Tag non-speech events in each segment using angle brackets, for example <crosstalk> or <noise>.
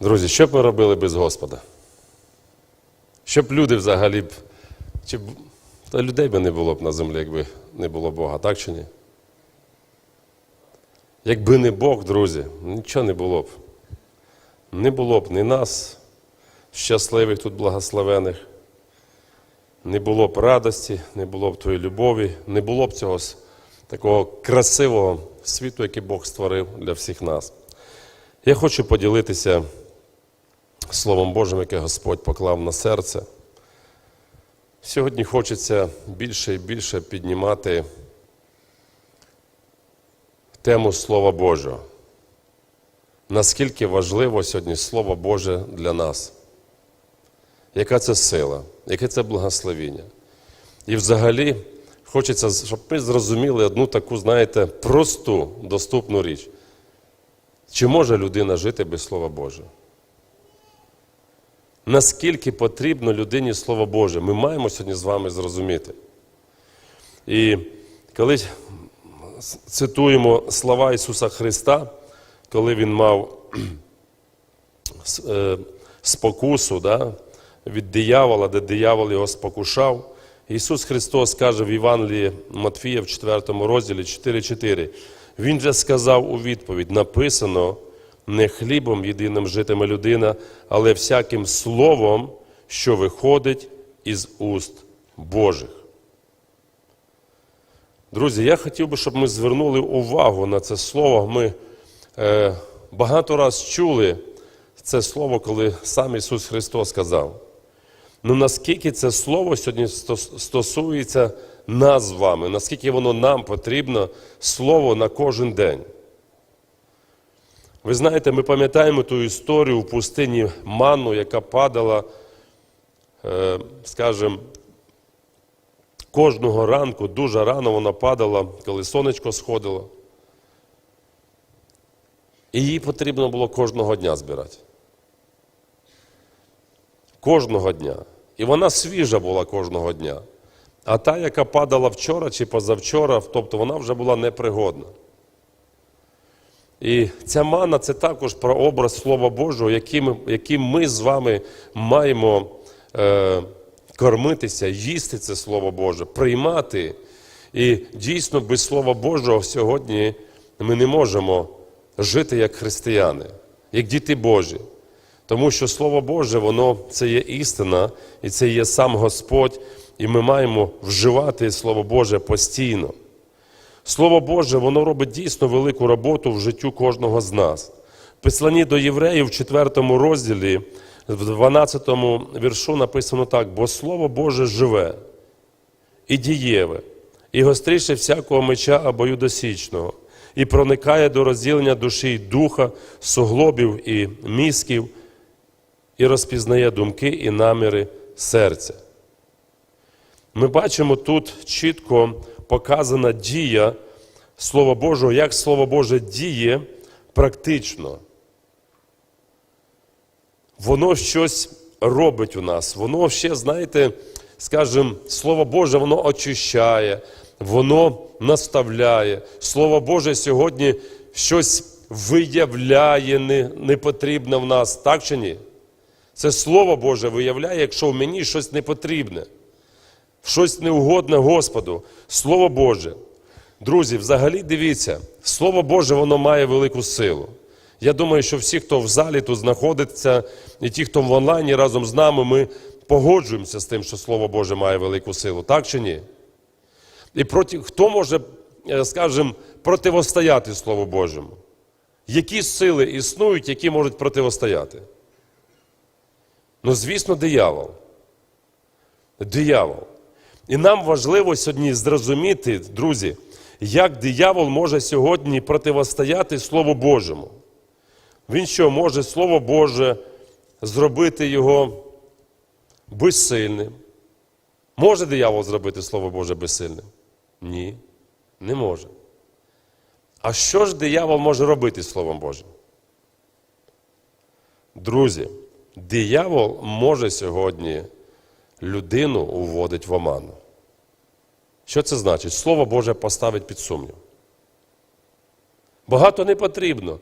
Друзі, що б ми робили без Господа? Щоб люди взагалі б. Чи б та людей би не було б на землі, якби не було Бога, так чи ні? Якби не Бог, друзі, нічого не було б. Не було б ні нас, щасливих тут благословених, не було б радості, не було б твоєї любові, не було б цього такого красивого світу, який Бог створив для всіх нас. Я хочу поділитися Словом Божим, яке Господь поклав на серце. Сьогодні хочеться більше і більше піднімати тему Слова Божого. Наскільки важливо сьогодні Слово Боже для нас? Яка це сила, яке це благословіння? І взагалі хочеться, щоб ми зрозуміли одну таку, знаєте, просту, доступну річ. Чи може людина жити без Слова Божого? Наскільки потрібно людині Слово Боже, ми маємо сьогодні з вами зрозуміти. І коли цитуємо слова Ісуса Христа, коли Він мав <clears throat> е, спокусу да, від диявола, де диявол його спокушав, Ісус Христос каже в Євангелії Матфія в 4 розділі 4.4. Він же сказав у відповідь: написано, не хлібом єдиним житиме людина, але всяким словом, що виходить із уст Божих. Друзі, я хотів би, щоб ми звернули увагу на це слово. Ми е, багато раз чули це слово, коли сам Ісус Христос сказав. Ну наскільки це слово сьогодні стосується нас з вами, наскільки воно нам потрібно слово на кожен день. Ви знаєте, ми пам'ятаємо ту історію в пустині Манну, яка падала, е, скажімо, кожного ранку, дуже рано вона падала, коли сонечко сходило. І її потрібно було кожного дня збирати. Кожного дня. І вона свіжа була кожного дня. А та, яка падала вчора чи позавчора, тобто вона вже була непригодна. І ця мана це також про образ Слова Божого, яким, яким ми з вами маємо е, кормитися, їсти це Слово Боже, приймати. І дійсно без Слова Божого сьогодні ми не можемо жити як християни, як діти Божі. Тому що Слово Боже, воно це є істина, і це є сам Господь, і ми маємо вживати Слово Боже постійно. Слово Боже, воно робить дійсно велику роботу в життю кожного з нас. В Посланні до євреїв в 4 розділі, в 12 віршу написано так: бо Слово Боже живе і дієве, і гостріше всякого меча обоюдосічного, і проникає до розділення душі й духа, суглобів і мізків, і розпізнає думки і наміри серця. Ми бачимо тут чітко показана дія Слова Божого, як Слово Боже діє практично. Воно щось робить у нас. Воно ще, знаєте, скажімо, Слово Боже, воно очищає, воно наставляє. Слово Боже сьогодні щось виявляє не- непотрібне в нас, так чи ні? Це Слово Боже виявляє, якщо в мені щось непотрібне щось неугодне Господу. Слово Боже. Друзі, взагалі дивіться, Слово Боже, воно має велику силу. Я думаю, що всі, хто в залі тут знаходиться, і ті, хто в онлайні разом з нами, ми погоджуємося з тим, що Слово Боже має велику силу, так чи ні? І проти, хто може, е, скажімо, противостояти Слову Божому? Які сили існують, які можуть противостояти? Ну, звісно, диявол. Диявол. І нам важливо сьогодні зрозуміти, друзі, як диявол може сьогодні противостояти Слову Божому. Він що може Слово Боже зробити його безсильним? Може диявол зробити Слово Боже безсильним? Ні, не може. А що ж диявол може робити Словом Божим? Друзі, диявол може сьогодні людину уводить в оману. Що це значить? Слово Боже поставить під сумнів. Багато не потрібно.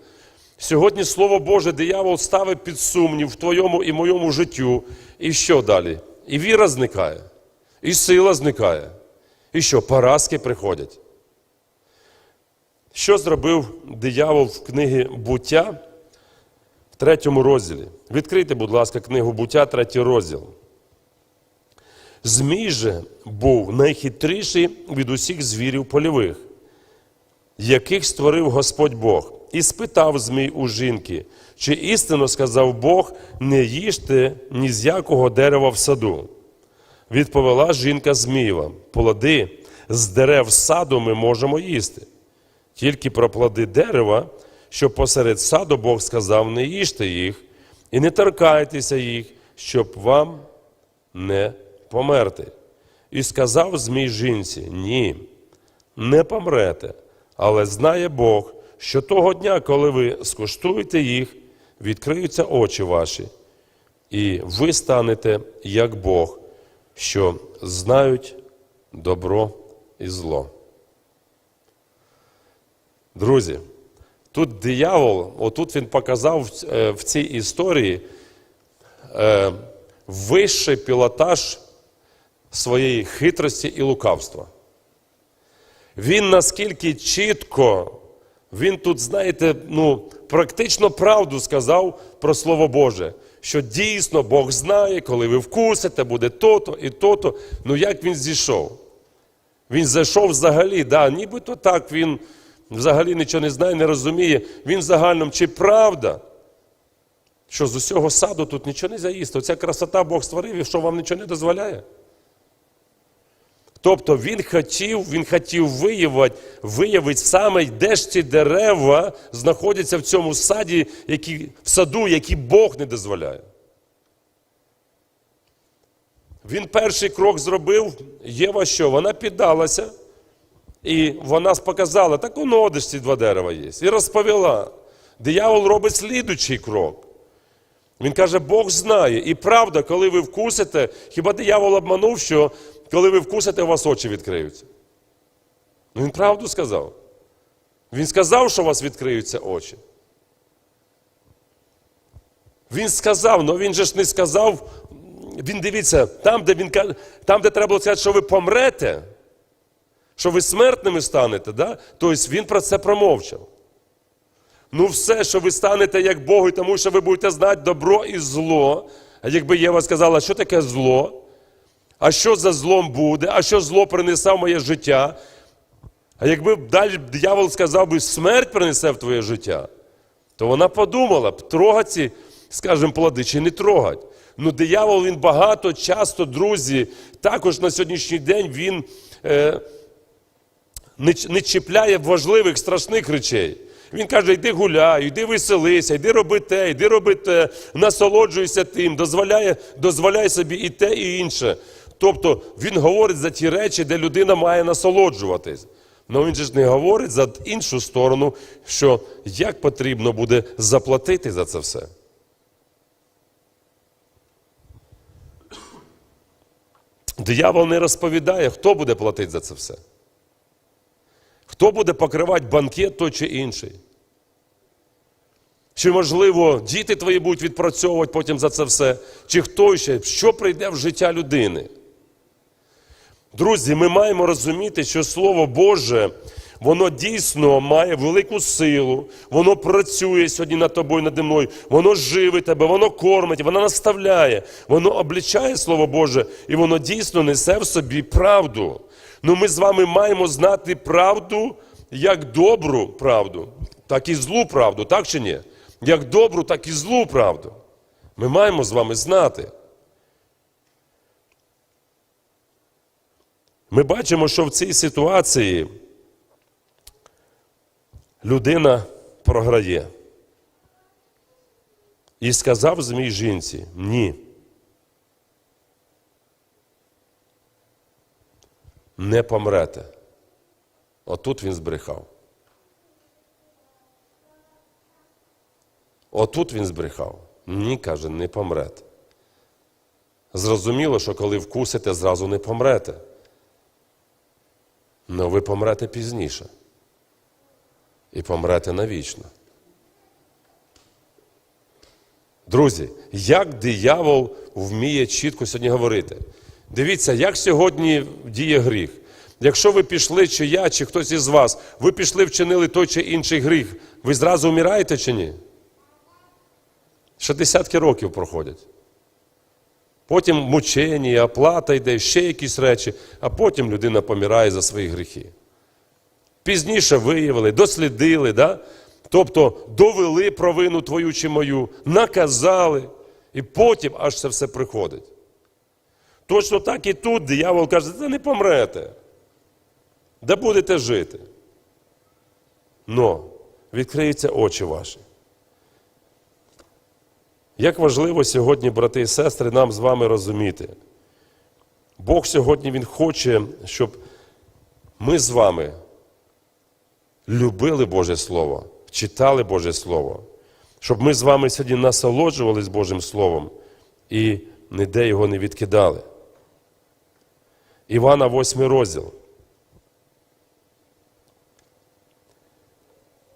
Сьогодні Слово Боже, диявол ставить під сумнів в твоєму і моєму життю. І що далі? І віра зникає, і сила зникає. І що, поразки приходять. Що зробив диявол в книгі буття в третьому розділі? Відкрийте, будь ласка, книгу буття, третій розділ. Змій же був найхитріший від усіх звірів польових, яких створив Господь Бог, і спитав Змій у жінки, чи істинно сказав Бог, не їжте ні з якого дерева в саду. Відповіла жінка Змієва, плоди з дерев саду ми можемо їсти. Тільки про плоди дерева, що посеред саду Бог сказав, не їжте їх і не торкайтеся їх, щоб вам не померти. І сказав Змій жінці: Ні, не помрете, але знає Бог, що того дня, коли ви скуштуєте їх, відкриються очі ваші, і ви станете як Бог, що знають добро і зло. Друзі, тут диявол, отут він показав е, в цій історії е, вищий пілотаж своєї хитрості і лукавства. Він наскільки чітко, він тут, знаєте, ну, практично правду сказав про Слово Боже, що дійсно Бог знає, коли ви вкусите, буде то-то і то-то. Ну як він зійшов? Він зайшов взагалі, да, нібито так він взагалі нічого не знає, не розуміє. Він загальному, чи правда, що з усього саду тут нічого не заїсти. Оця красота Бог створив, і що вам нічого не дозволяє. Тобто він хотів, він хотів виявити, виявити саме, де ж ці дерева знаходяться в цьому саді, які, в саду, які Бог не дозволяє. Він перший крок зробив, Єва що? Вона піддалася, і вона показала, так воно де ж ці два дерева є. І розповіла. Диявол робить слідучий крок. Він каже, Бог знає. І правда, коли ви вкусите, хіба диявол обманув, що коли ви вкусите, у вас очі відкриються. Ну, Він правду сказав. Він сказав, що у вас відкриються очі. Він сказав, але він же ж не сказав. Він дивіться, там, де він там, де треба було сказати, що ви помрете, що ви смертними станете, да? тобто він про це промовчав. Ну, все, що ви станете як Богу, тому що ви будете знати добро і зло. А якби Єва сказала, що таке зло, а що за злом буде, а що зло принесе в моє життя. А якби далі диявол сказав би, смерть принесе в твоє життя, то вона подумала б, трогать ці, скажімо, плоди чи не трогать. Ну, диявол він багато, часто, друзі, також на сьогоднішній день він е, не, не чіпляє важливих, страшних речей. Він каже, йди гуляй, йди веселися, йди роби те, йди роби те, насолоджуйся тим, дозволяє, дозволяй собі і те, і інше. Тобто він говорить за ті речі, де людина має насолоджуватись. Але він же ж не говорить за іншу сторону, що як потрібно буде заплатити за це все. Диявол не розповідає, хто буде платити за це все. Хто буде покривати банкет той чи інший? Чи, можливо, діти твої будуть відпрацьовувати потім за це все? Чи хто ще? Що прийде в життя людини? Друзі, ми маємо розуміти, що Слово Боже, воно дійсно має велику силу, воно працює сьогодні над тобою, наді мною, воно живе тебе, воно кормить, воно наставляє, воно облічає Слово Боже, і воно дійсно несе в собі правду. Ну ми з вами маємо знати правду як добру правду, так і злу правду, так чи ні? Як добру, так і злу правду. Ми маємо з вами знати. Ми бачимо, що в цій ситуації людина програє. І сказав змій жінці: ні. Не помрете. Отут він збрехав. Отут він збрехав. Ні, каже, не помрете. Зрозуміло, що коли вкусите, зразу не помрете. Но ви помрете пізніше. І помрете навічно. Друзі, як диявол вміє чітко сьогодні говорити? Дивіться, як сьогодні діє гріх. Якщо ви пішли, чи я, чи хтось із вас, ви пішли, вчинили той чи інший гріх, ви зразу вмираєте чи ні? Ще десятки років проходять. Потім мучення, оплата йде, ще якісь речі, а потім людина помирає за свої гріхи. Пізніше виявили, дослідили, да? тобто довели провину твою чи мою, наказали, і потім аж це все приходить. Точно так і тут диявол каже, це не помрете, де будете жити. Но відкриються очі ваші. Як важливо сьогодні, брати і сестри, нам з вами розуміти. Бог сьогодні Він хоче, щоб ми з вами любили Боже Слово, читали Боже Слово, щоб ми з вами сьогодні насолоджувались Божим Словом і ніде його не відкидали. Івана 8 розділ.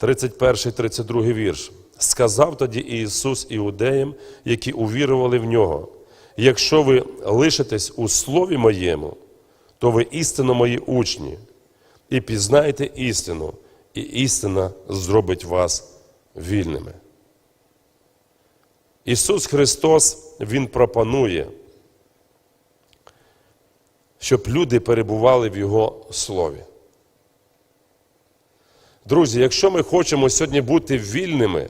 31-32 вірш. Сказав тоді Ісус іудеям, які увірували в нього. Якщо ви лишитесь у слові моєму, то ви істинно мої учні, і пізнаєте істину, і істина зробить вас вільними. Ісус Христос, Він пропонує, щоб люди перебували в Його Слові. Друзі, якщо ми хочемо сьогодні бути вільними,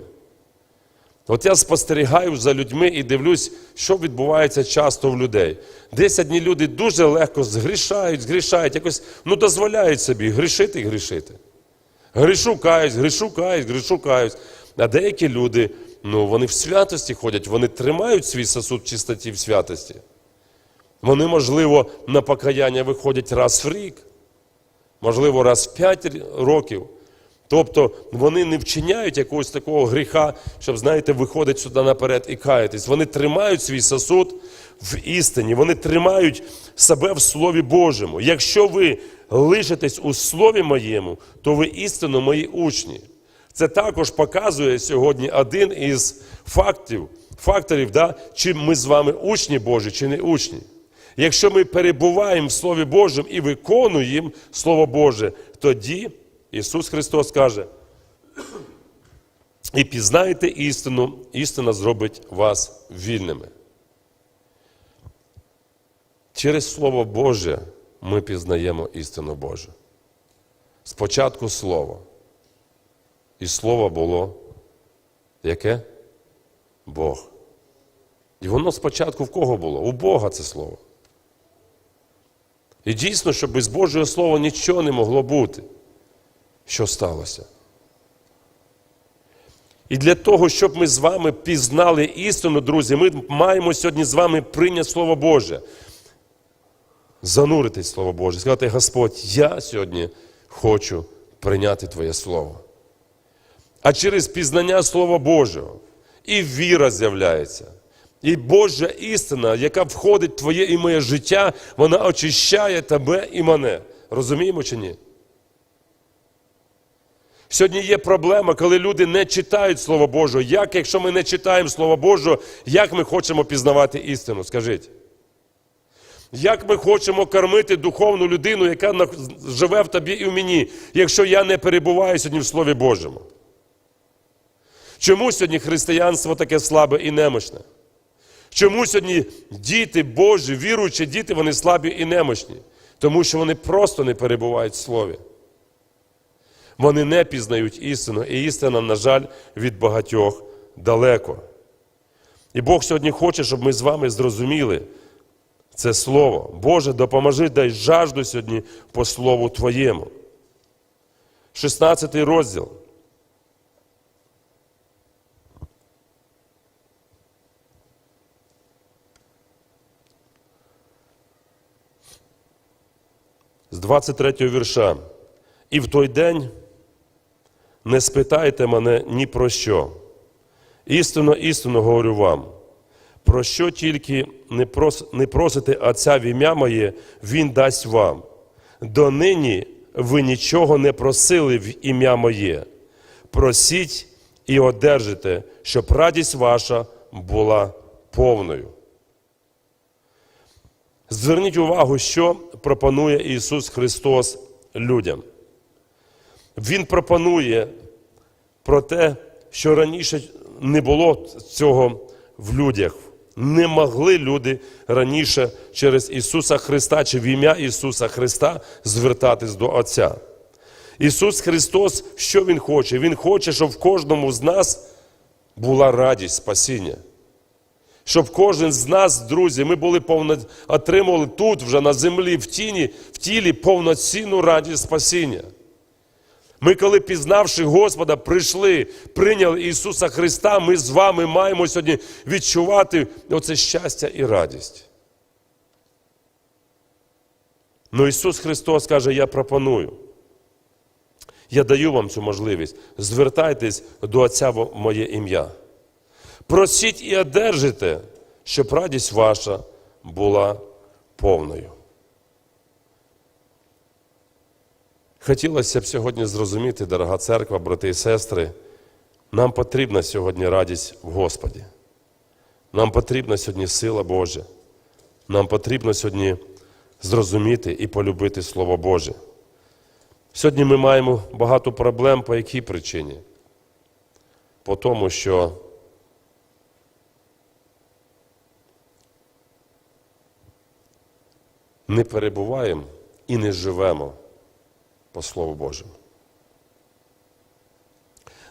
от я спостерігаю за людьми і дивлюсь, що відбувається часто в людей. Десь одні люди дуже легко згрішають, згрішають, якось ну, дозволяють собі грішити і грішити. Грішу каюсь, грішу каюсь, грішу каюсь. А деякі люди, ну, вони в святості ходять, вони тримають свій сосуд чистоті в святості. Вони, можливо, на покаяння виходять раз в рік, можливо, раз в п'ять років. Тобто вони не вчиняють якогось такого гріха, щоб, знаєте, виходить сюди наперед і каятись. Вони тримають свій сосуд в істині, вони тримають себе в Слові Божому. Якщо ви лишитесь у Слові моєму, то ви істинно мої учні. Це також показує сьогодні один із фактів, факторів, да, чи ми з вами учні Божі, чи не учні. Якщо ми перебуваємо в Слові Божому і виконуємо Слово Боже, тоді Ісус Христос каже, і пізнаєте істину, істина зробить вас вільними. Через Слово Боже ми пізнаємо істину Божу. Спочатку Слово. І Слово було яке? Бог. І воно спочатку в кого було? У Бога це Слово. І дійсно, що без Божого Слова нічого не могло бути. Що сталося? І для того, щоб ми з вами пізнали істину, друзі, ми маємо сьогодні з вами прийняти Слово Боже. Зануритись Слово Боже, сказати, Господь, я сьогодні хочу прийняти Твоє Слово. А через пізнання Слова Божого і віра з'являється. І Божа істина, яка входить в твоє і моє життя, вона очищає тебе і мене. Розуміємо чи ні? Сьогодні є проблема, коли люди не читають Слово Боже. Як, якщо ми не читаємо Слово Боже, як ми хочемо пізнавати істину? Скажіть. Як ми хочемо кормити духовну людину, яка живе в тобі і в мені, якщо я не перебуваю сьогодні в Слові Божому? Чому сьогодні християнство таке слабе і немощне? Чому сьогодні діти Божі, віруючі діти, вони слабі і немощні? Тому що вони просто не перебувають в Слові. Вони не пізнають істину, і істина, на жаль, від багатьох далеко. І Бог сьогодні хоче, щоб ми з вами зрозуміли це Слово. Боже, допоможи, дай жажду сьогодні по Слову Твоєму. 16 розділ. З 23 вірша. І в той день не спитайте мене ні про що. Істинно, істинно говорю вам, про що тільки не, прос, не просите Отця в ім'я моє, Він дасть вам. Донині ви нічого не просили в ім'я моє. Просіть і одержите, щоб радість ваша була повною. Зверніть увагу, що пропонує Ісус Христос людям. Він пропонує про те, що раніше не було цього в людях. Не могли люди раніше через Ісуса Христа чи в ім'я Ісуса Христа звертатись до Отця. Ісус Христос, що Він хоче? Він хоче, щоб в кожному з нас була радість спасіння. Щоб кожен з нас, друзі, ми були повно... отримували тут, вже на землі, в тіні, в тілі повноцінну радість спасіння. Ми, коли пізнавши Господа, прийшли, прийняли Ісуса Христа, ми з вами маємо сьогодні відчувати оце щастя і радість. Ну Ісус Христос каже, я пропоную. Я даю вам цю можливість. Звертайтесь до Отця в моє ім'я. Просіть і одержите, щоб радість ваша була повною. Хотілося б сьогодні зрозуміти, дорога церква, брати і сестри, нам потрібна сьогодні радість в Господі. Нам потрібна сьогодні сила Божа. Нам потрібно сьогодні зрозуміти і полюбити Слово Боже. Сьогодні ми маємо багато проблем по якій причині? По тому, що не перебуваємо і не живемо по Слову Божому.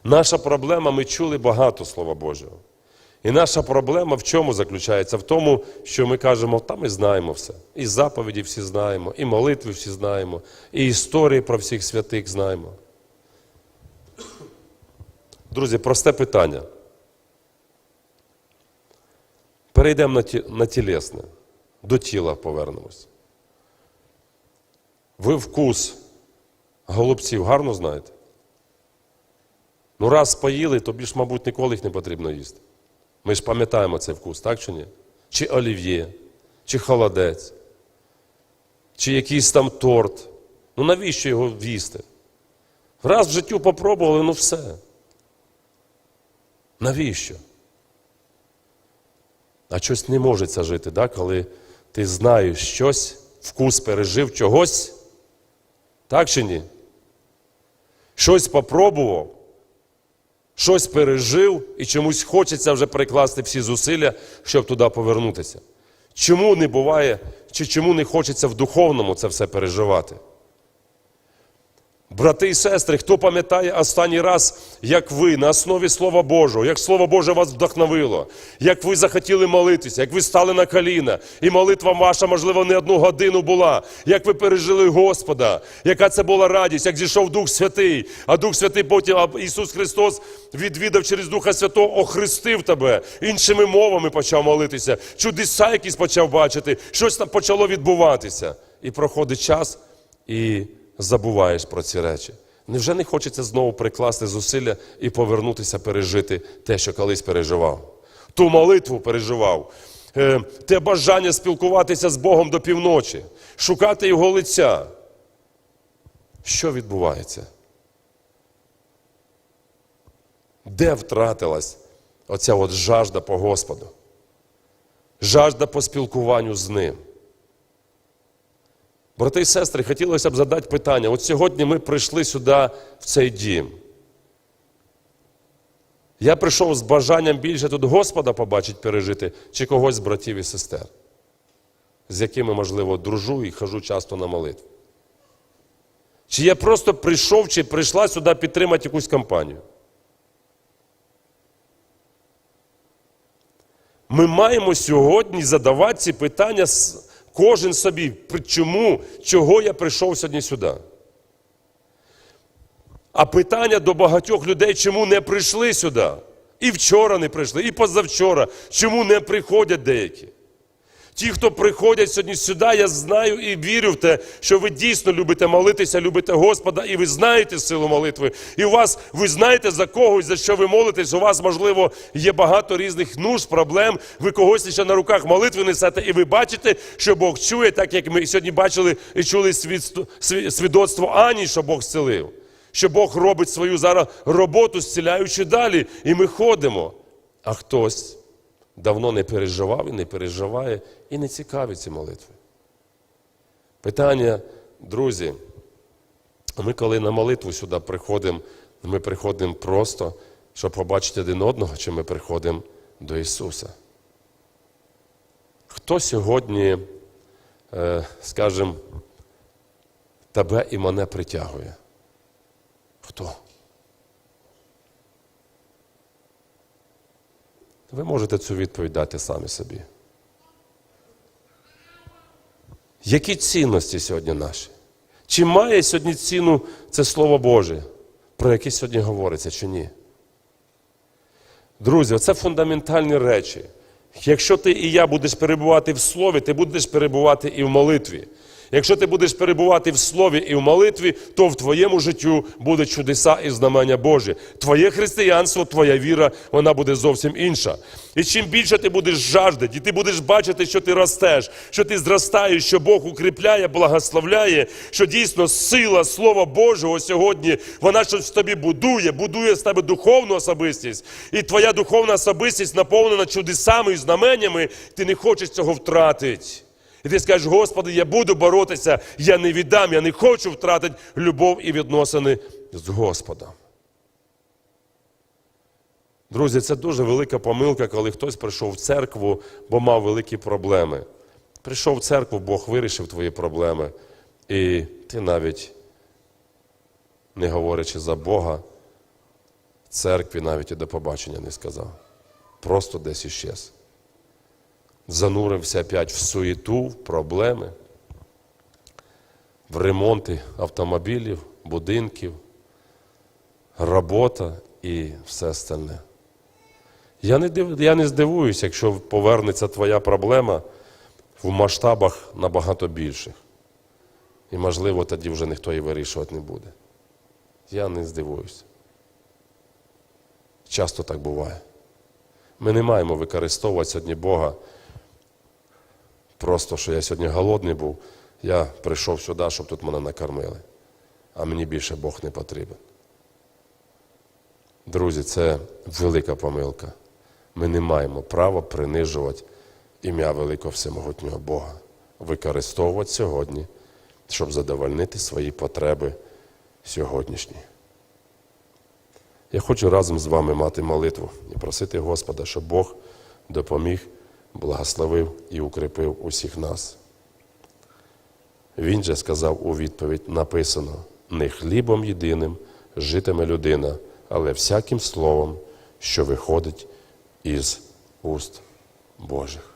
Наша проблема, ми чули багато Слова Божого. І наша проблема в чому заключається? В тому, що ми кажемо, та ми знаємо все. І заповіді всі знаємо, і молитви всі знаємо, і історії про всіх святих знаємо. Друзі, просте питання. Перейдемо на, ті, на тілесне, до тіла повернемось. Ви вкус голубців гарно знаєте? Ну, раз поїли, то більш, мабуть, ніколи їх не потрібно їсти. Ми ж пам'ятаємо цей вкус, так чи ні? Чи олів'є, чи холодець, чи якийсь там торт. Ну навіщо його в'їсти? Раз в життю попробували, ну все. Навіщо? А щось не може це жити, да? коли ти знаєш щось, вкус пережив чогось, так чи ні? Щось попробував, щось пережив і чомусь хочеться вже прикласти всі зусилля, щоб туди повернутися. Чому не буває, чи чому не хочеться в духовному це все переживати? Брати і сестри, хто пам'ятає останній раз, як ви на основі Слова Божого, як Слово Боже вас вдохновило, як ви захотіли молитися, як ви стали на коліна, і молитва ваша, можливо, не одну годину була, як ви пережили Господа, яка це була радість, як зійшов Дух Святий, а Дух Святий потім Ісус Христос відвідав через Духа Святого, охрестив тебе, іншими мовами почав молитися, чудеса якісь почав бачити, щось там почало відбуватися. І проходить час, і забуваєш про ці речі. Невже не хочеться знову прикласти зусилля і повернутися пережити те, що колись переживав? Ту молитву переживав, е, те бажання спілкуватися з Богом до півночі, шукати Його лиця. Що відбувається? Де втратилась оця от жажда по Господу? Жажда по спілкуванню з Ним. Брати і сестри, хотілося б задати питання. От сьогодні ми прийшли сюди, в цей дім. Я прийшов з бажанням більше тут Господа побачити, пережити, чи когось з братів і сестер, з якими, можливо, дружу і хожу часто на молитву. Чи я просто прийшов, чи прийшла сюди підтримати якусь компанію. Ми маємо сьогодні задавати ці питання кожен собі. Чому, чого я прийшов сьогодні сюди? А питання до багатьох людей, чому не прийшли сюди? І вчора не прийшли, і позавчора. Чому не приходять деякі? Ті, хто приходять сьогодні сюди, я знаю і вірю в те, що ви дійсно любите молитися, любите Господа, і ви знаєте силу молитви. І у вас, ви знаєте за когось, за що ви молитесь. У вас, можливо, є багато різних нужд, проблем. Ви когось ще на руках молитви несете, і ви бачите, що Бог чує, так як ми сьогодні бачили і чули свідоцтво Ані, що Бог зцілив. Що Бог робить свою зараз роботу, зціляючи далі, і ми ходимо. А хтось давно не переживав і не переживає, і не цікавиться молитви. Питання, друзі, ми коли на молитву сюди приходимо, ми приходимо просто, щоб побачити один одного, чи ми приходимо до Ісуса. Хто сьогодні, е, скажімо, тебе і мене притягує? Хто? Ви можете цю відповідь дати самі собі. Які цінності сьогодні наші? Чи має сьогодні ціну це Слово Боже, про яке сьогодні говориться, чи ні? Друзі, це фундаментальні речі. Якщо ти і я будеш перебувати в Слові, ти будеш перебувати і в молитві. Якщо ти будеш перебувати в Слові і в молитві, то в твоєму життю будуть чудеса і знамення Божі. Твоє християнство, твоя віра, вона буде зовсім інша. І чим більше ти будеш жаждати, і ти будеш бачити, що ти ростеш, що ти зростаєш, що Бог укріпляє, благословляє, що дійсно сила Слова Божого сьогодні, вона щось в тобі будує, будує з тебе духовну особистість. І твоя духовна особистість наповнена чудесами і знаменнями, ти не хочеш цього втратити. І ти скажеш, Господи, я буду боротися, я не віддам, я не хочу втратити любов і відносини з Господом. Друзі, це дуже велика помилка, коли хтось прийшов в церкву, бо мав великі проблеми. Прийшов в церкву, Бог вирішив твої проблеми. І ти навіть, не говорячи за Бога, церкві навіть і до побачення не сказав. Просто десь іщез занурився опять в суєту, в проблеми, в ремонти автомобілів, будинків, робота і все остальне. Я не, див, я не здивуюся, якщо повернеться твоя проблема в масштабах набагато більших. І, можливо, тоді вже ніхто її вирішувати не буде. Я не здивуюся. Часто так буває. Ми не маємо використовувати сьогодні Бога Просто що я сьогодні голодний був, я прийшов сюди, щоб тут мене накормили. А мені більше Бог не потрібен. Друзі, це велика помилка. Ми не маємо права принижувати ім'я великого всемогутнього Бога, використовувати сьогодні, щоб задовольнити свої потреби сьогоднішні. Я хочу разом з вами мати молитву і просити Господа, щоб Бог допоміг благословив і укріпив усіх нас. Він же сказав у відповідь: написано: не хлібом єдиним житиме людина, але всяким словом, що виходить із уст Божих.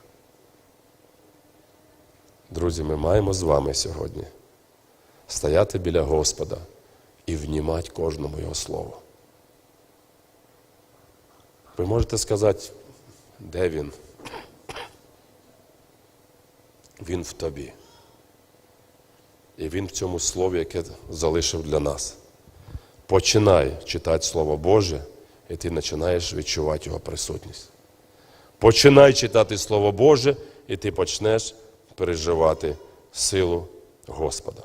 Друзі, ми маємо з вами сьогодні стояти біля Господа і внімати кожному Його слово. Ви можете сказати, де він? Він в тобі. І Він в цьому слові, яке залишив для нас. Починай читати Слово Боже, і ти починаєш відчувати Його присутність. Починай читати Слово Боже, і ти почнеш переживати силу Господа.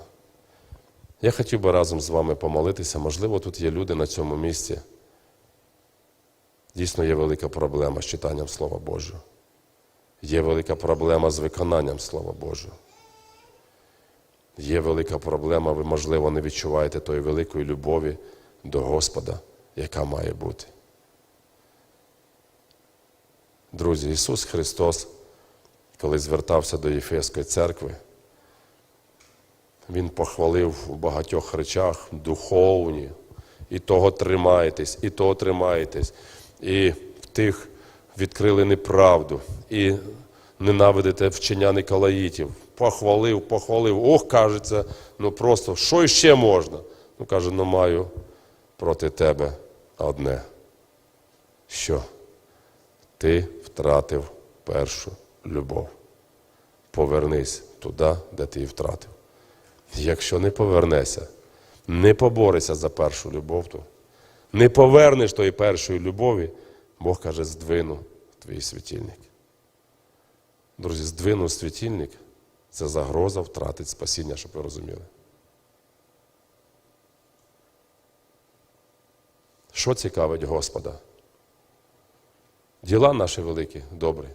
Я хотів би разом з вами помолитися. Можливо, тут є люди на цьому місці. Дійсно є велика проблема з читанням Слова Божого. Є велика проблема з виконанням Слова Божого. Є велика проблема, ви, можливо, не відчуваєте тої великої любові до Господа, яка має бути. Друзі, Ісус Христос, коли звертався до Єфеської церкви, Він похвалив у багатьох речах духовні, і того тримайтесь, і того тримайтесь, і в тих відкрили неправду і ненавидите вчення Николаїтів. Похвалив, похвалив. Ох, кажеться, ну просто, що ще можна? Ну, каже, ну маю проти тебе одне. Що? Ти втратив першу любов. Повернись туди, де ти її втратив. Якщо не повернешся, не поборися за першу любов, то не повернеш тої першої любові, Бог каже, здвину твій світильник. Друзі, здвинув світильник це загроза втратити спасіння, щоб ви розуміли. Що цікавить Господа? Діла наші великі, добрі.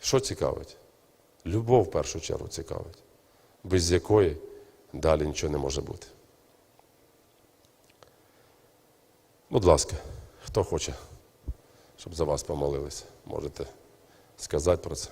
Що цікавить? Любов в першу чергу цікавить, без якої далі нічого не може бути. Будь ласка, хто хоче, щоб за вас помолились, можете сказати про це.